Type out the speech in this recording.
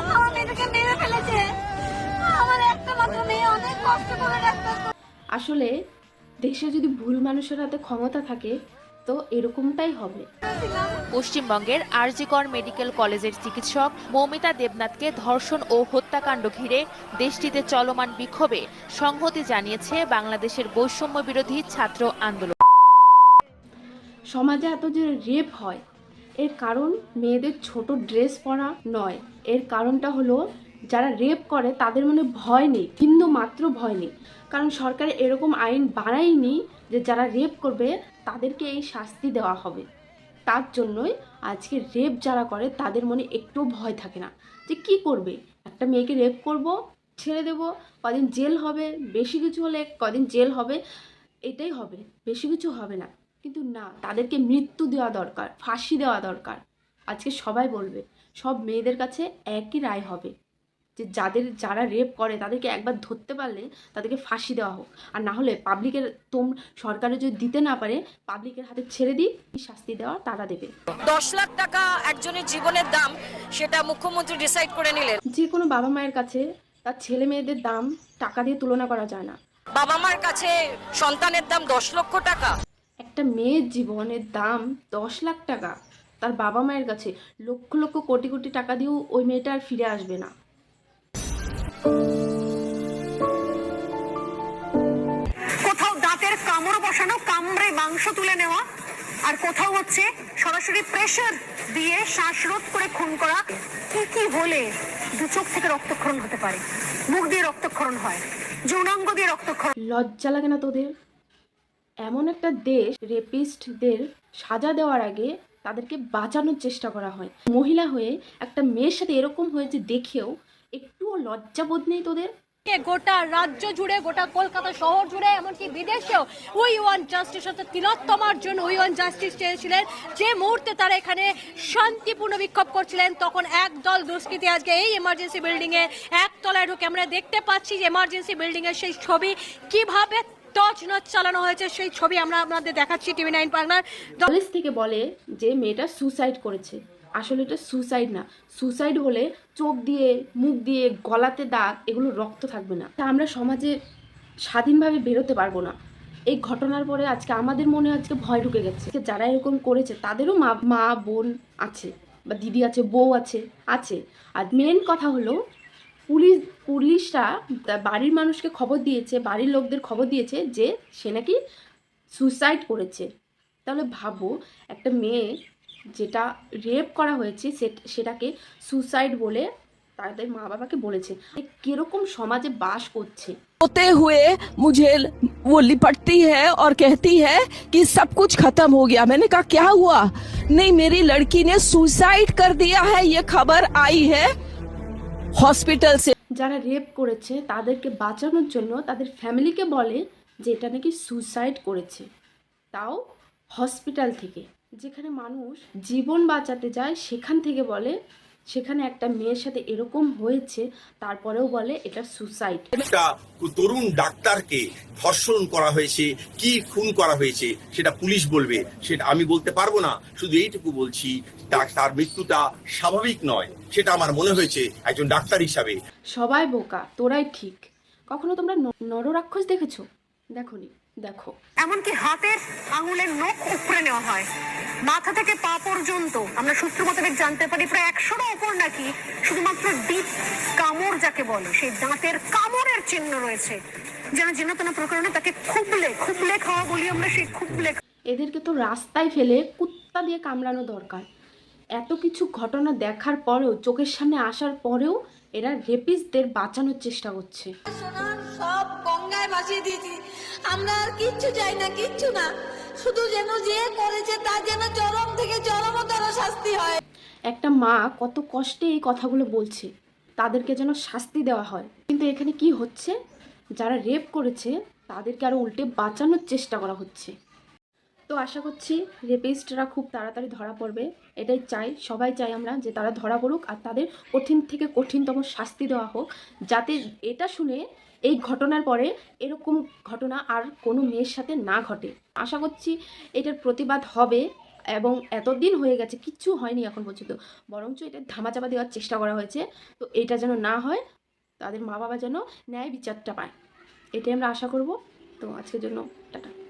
আমার? মেয়েটাকে মেরে ফেলেছে। আমার একটা মাত্র মেয়ে অনেক কষ্ট করে ডাক্তার আসলে দেশে যদি ভুল মানুষের হাতে ক্ষমতা থাকে তো এরকমটাই হবে। পশ্চিমবঙ্গের আরজিকর মেডিকেল কলেজের চিকিৎসক মৌমিতা দেবনাথকে ধর্ষণ ও হত্যাকাণ্ড ঘিরে দেশটিতে চলমান বিক্ষোভে সংহতি জানিয়েছে বাংলাদেশের বৈষম্য বিরোধী ছাত্র আন্দোলন। সমাজে এত যে রেপ হয় এর কারণ মেয়েদের ছোট ড্রেস পরা নয়। এর কারণটা হলো যারা রেপ করে, তাদের মনে ভয় নেই, কিন্তু মাত্র ভয় নেই। কারণ সরকার এরকম আইন বানায়নি যে যারা রেপ করবে, তাদেরকে এই শাস্তি দেওয়া হবে। তার জন্যই আজকে রেপ যারা করে, তাদের মনে একটুও ভয় থাকে না। যে কি করবে? একটা মেয়েকে রেপ করব, ছেড়ে দেব, কদিন জেল হবে, বেশি কিছু হলে কদিন জেল হবে, এটাই হবে, বেশি কিছু হবে না। কিন্তু না তাদেরকে মৃত্যু দেওয়া দরকার ফাঁসি দেওয়া দরকার। আজকে সবাই বলবে সব মেয়েদের কাছে একই রায় হবে যে যাদের যারা রেপ করে তাদেরকে একবার ধরতে পারলে তাদেরকে ফাঁসি দেওয়া হোক। আর না হলে পাবলিকের তোম সরকারে যদি দিতে না পারে পাবলিকের হাতে ছেড়ে দিই কি শাস্তি দেওয়া তারা দেবে। দশ লাখ টাকা একজনের জীবনের দাম সেটা মুখ্যমন্ত্রী ডিসাইড করে নিলেন। যে কোনো বাবা মায়ের কাছে তার ছেলে মেয়েদের দাম টাকা দিয়ে তুলনা করা যায় না। বাবা মার কাছে সন্তানের দাম দশ লক্ষ টাকা। একটা মেয়ের জীবনের দাম দশ লাখ টাকা। তার বাবা মায়ের কাছে লক্ষ লক্ষ কোটি কোটি টাকা দিয়েও ওই মেয়েটা আর ফিরে আসবে না। কোথাও দাঁতের কামড় বসানো কামড়ে মাংস তুলে নেওয়া আর কোথাও হচ্ছে সরাসরি প্রেশার দিয়ে শ্বাসরোধ করে খুন করা কি কি হলে দু চোখ থেকে রক্তক্ষরণ হতে পারে? মুখ দিয়ে রক্তক্ষরণ হয় যৌনাঙ্গ দিয়ে রক্তক্ষরণ লজ্জা লাগে না তোদের? এমন একটা দেশ রেপিস্টদের সাজা দেওয়ার আগে তাদেরকে বাঁচানোর চেষ্টা করা হয়। মহিলা হয়ে একটা মেয়ের সাথে এরকম হয়েছে দেখেও একটুও লজ্জাবোধ নেই তোদের? গোটা রাজ্য জুড়ে, গোটা কলকাতা শহর জুড়ে, এমনকি বিদেশেও উই ওয়ান জাস্টিস অর্থাৎ তিলোত্তমার জন্য উই ওয়ান জাস্টিস চেয়েছিলেন। যে মুহূর্তে তারা এখানে শান্তিপূর্ণ বিক্ষোভ করছিলেন, তখন একদল দুষ্কৃতী আজকে এই এমার্জেন্সি বিল্ডিং এ একতলায় ঢুকে। আমরা দেখতে পাচ্ছি যে এমার্জেন্সি বিল্ডিং এর সেই ছবি কীভাবে নচ চালানো হয়েছে। সেই ছবি আমরা আপনাদের দেখাচ্ছি টিভি নাইন বাংলার কলেজ থেকে বলে যে মেয়েটা সুসাইড করেছে। আসলে এটা সুসাইড না। সুসাইড হলে চোখ দিয়ে, মুখ দিয়ে, গলাতে দাগ, এগুলো রক্ত থাকবে না। তা আমরা সমাজে স্বাধীনভাবে বেরোতে পারব না। এই ঘটনার পরে আজকে আমাদের মনে আজকে ভয় ঢুকে গেছে। যারা এরকম করেছে, তাদেরও মা মা, বোন আছে বা দিদি আছে, বউ আছে আছে। আর মেন কথা হলো পুলিশ পুলিশরা তা বাড়ির মানুষকে খবর দিয়েছে বাড়ির লোকদের খবর দিয়েছে যে সে নাকি সুসাইড করেছে তাহলে ভাবো একটা মেয়ে যেটা রেপ করা হয়েছে সে- সেটাকে সুসাইড বলে তাদের মা বাবাকে বলেছে এ কিরকম সমাজে বাস করছে होते हुए मुझे वो लिपटती है और कहती है कि सब कुछ खत्म हो गया मैंने कहा क्या हुआ नहीं मेरी लड़की ने सुसाइड कर दिया है ये खबर आई है হসপিটাল যারা রেপ করেছে, তাদেরকে বাঁচানোর জন্য তাদের ফ্যামিলিকে বলে যে এটা নাকি সুসাইড করেছে। তাও হসপিটাল থেকে। যেখানে মানুষ জীবন বাঁচাতে যায়, সেখান থেকে বলে সেখানে একটা মেয়ের সাথে এরকম হয়েছে তারপরেও বলে এটা সুসাইড একটা তরুণ ডাক্তারকে ধর্ষণ করা হয়েছে কি খুন করা হয়েছে সেটা পুলিশ বলবে সেটা আমি বলতে পারব না। শুধু এইটুকু বলছি তার মৃত্যুটা স্বাভাবিক নয় সেটা আমার মনে হয়েছে একজন ডাক্তার হিসাবে। সবাই বোকা তোরাই ঠিক। কখনো তোমরা নররাক্ষস দেখেছ? দেখোনি দেখো। এমনকি হাতের আঙুলের নখ উপড়ে নেওয়া হয়। মাথা থেকে পা পর্যন্ত আমরা সূত্র মোতাবেক জানতে পারি প্রায় একশোরও ওপর নাকি শুধুমাত্র ডিপ কামড় যাকে বলে সেই দাঁতের কামড়ের চিহ্ন রয়েছে। যেন জিনতনা প্রকরণে তাকে খুবলে খুবলে খাওয়া বলি আমরা সেই খুবলে এদেরকে তো রাস্তায় ফেলে কুত্তা দিয়ে কামড়ানো দরকার। এত কিছু ঘটনা দেখার পরেও চোখের সামনে আসার পরেও এরা রেপিসদের বাঁচানোর চেষ্টা করছে। সব গঙ্গায় ভাসিয়ে দিয়েছি। আমরা আর কিচ্ছু চাই না, কিচ্ছু না। শুধু যেন যে করেছে তার যেন চরম থেকে চরমতর শাস্তি হয়। একটা মা কত কষ্টে এই কথাগুলো বলছে। তাদেরকে যেন শাস্তি দেওয়া হয়। কিন্তু এখানে কি হচ্ছে? যারা রেপ করেছে, তাদেরকে আরও উল্টে বাঁচানোর চেষ্টা করা হচ্ছে। তো আশা করছি রেপিস্টরা খুব তাড়াতাড়ি ধরা পড়বে। এটাই চাই, সবাই চাই আমরা যে তারা ধরা পড়ুক আর তাদের কঠিন থেকে কঠিনতম শাস্তি দেওয়া হোক। যাতে এটা শুনে এই ঘটনার পরে এরকম ঘটনা আর কোনো মেয়ের সাথে না ঘটে। আশা করছি এটার প্রতিবাদ হবে এবং এতদিন হয়ে গেছে, কিচ্ছু হয়নি এখন পর্যন্ত। বরঞ্চ এটা ধামাচাপা দেওয়ার চেষ্টা করা হয়েছে। তো এটা যেন না হয়, তাদের মা বাবা যেন ন্যায় বিচারটা পায়। এটাই আমরা আশা করব। তো আজকের জন্য টাটা।